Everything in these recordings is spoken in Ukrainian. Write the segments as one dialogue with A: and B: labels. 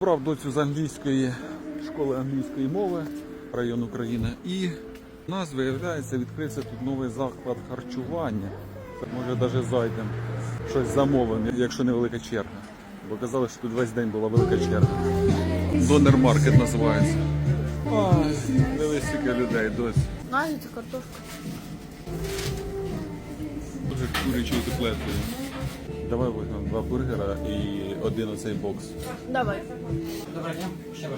A: Брав доцю з англійської школи англійської мови район України. І у нас виявляється відкрився тут новий заклад харчування. Може навіть зайдемо щось замовимо, якщо невелика черга. Бо казали, що тут весь день була велика черга. Донер маркет називається. Ой, дивись скільки людей досі.
B: Наггетсы, картошка.
A: Дуже курячою котлетою. Давай візьмемо два бургера і один оцей бокс.
B: Давай.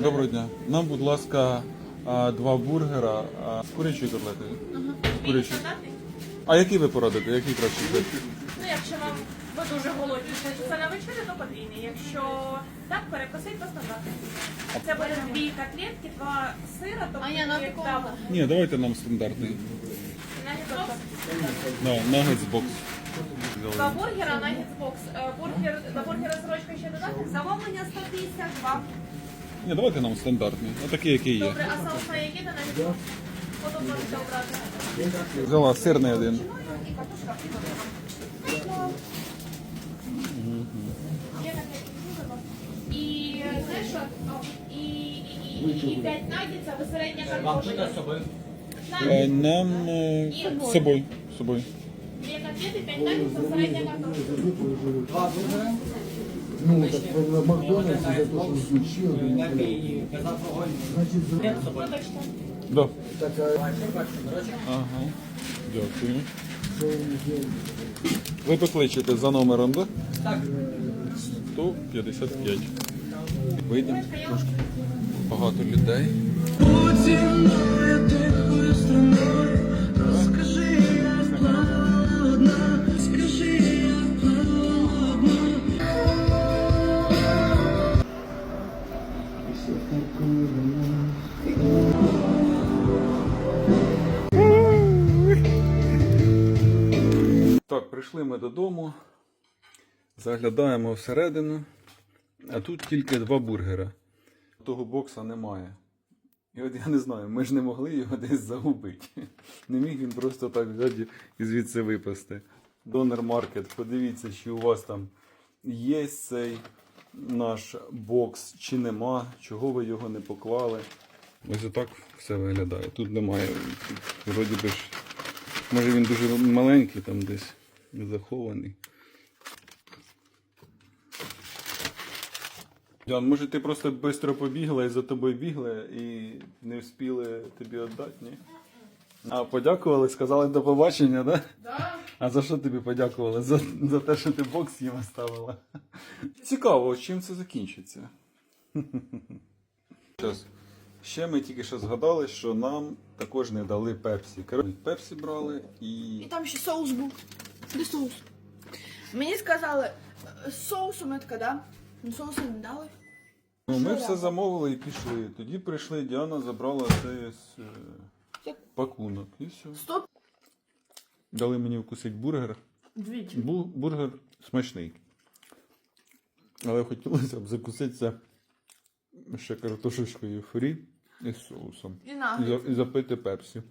A: Доброго дня. Нам, будь ласка, а, два бургера а, з курячою котлетою. З курячою. А який ви порадите? Який краще?
C: Ну, якщо вам ви дуже голодні, то це на вечерю, то подвійний. Якщо так, перекусить, то стандартний. Це буде дві котлетки, два сира, тобто
B: А ні, на такому.
A: Ні, давайте нам стандартний.
C: Наггетс
A: Да, нагетс бокс.
C: Два бургера, наггетс бокс. Е, Бургер, до бургера сорочка ще додати. Замовлення 152.
A: Ні, давайте нам стандартний. Отакий, який є.
C: Добре, а соус на який та наггетс бокс? Потім можете обрати.
A: Взяла сирний один.
C: І картошка. Є котлетки, І знаєш що? І, і, і, і п'ять наггетсів, а середня картошка.
A: Нам е, з собою. З собою.
C: Дві котлети, п'ять наггетсів, середня картошка.
D: Ну, так в Макдональдсе за то, что включил, значит, за-
C: Вибачте.
A: Да.
D: такая,
A: Ага. Дякую. Ви покличете за номером, да? Так. 155. Вийдемо. Трошки багато людей. Так, прийшли ми додому, заглядаємо всередину, а тут тільки два бургера. Того бокса немає. І от я не знаю, ми ж не могли його десь загубити. Не міг він просто так взяти і звідси випасти. Донор маркет, подивіться, чи у вас там є цей наш бокс, чи нема, чого ви його не поклали. Ось отак все виглядає. Тут немає. Вроді би ж, може він дуже маленький там десь захований. Ян, може ти просто швидко побігла і за тобою бігли і не встигли тобі віддати, ні? А подякували, сказали до побачення, так? Да? А за що тобі подякували? За, за те, що ти бокс їм оставила. Цікаво, чим це закінчиться. Ще ми тільки що згадали, що нам також не дали пепсі. Пепсі брали і.
B: І там ще соус був. Де соус? Мені сказали е, з соусом я така, да? Ну соусу не дали.
A: Ну, ми
B: Що
A: все
B: я?
A: замовили і пішли. Тоді прийшли, Діана забрала цей е, пакунок. І все.
B: Стоп.
A: Дали мені вкусити бургер.
B: Двічі.
A: Бу- бургер смачний. Але хотілося б закуситися ще картошечкою фрі і з соусом.
B: І
A: І, за- і запити пепсі.